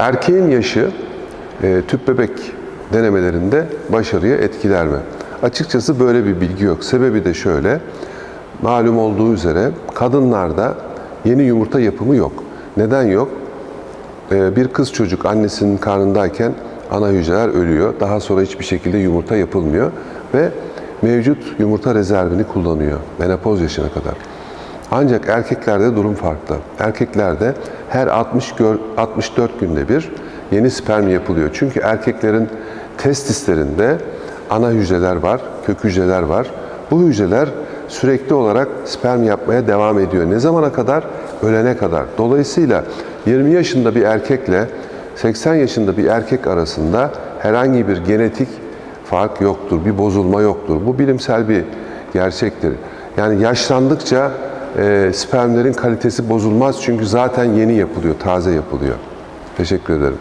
Erkeğin yaşı e, tüp bebek denemelerinde başarıya etkiler mi? Açıkçası böyle bir bilgi yok. Sebebi de şöyle. Malum olduğu üzere kadınlarda yeni yumurta yapımı yok. Neden yok? Ee, bir kız çocuk annesinin karnındayken ana hücreler ölüyor. Daha sonra hiçbir şekilde yumurta yapılmıyor ve mevcut yumurta rezervini kullanıyor menopoz yaşına kadar. Ancak erkeklerde durum farklı. Erkeklerde her 60 gör- 64 günde bir yeni sperm yapılıyor. Çünkü erkeklerin testislerinde ana hücreler var, kök hücreler var. Bu hücreler sürekli olarak sperm yapmaya devam ediyor. Ne zamana kadar? Ölene kadar. Dolayısıyla 20 yaşında bir erkekle 80 yaşında bir erkek arasında herhangi bir genetik fark yoktur, bir bozulma yoktur. Bu bilimsel bir gerçektir. Yani yaşlandıkça e, spermlerin kalitesi bozulmaz çünkü zaten yeni yapılıyor, taze yapılıyor. Teşekkür ederim.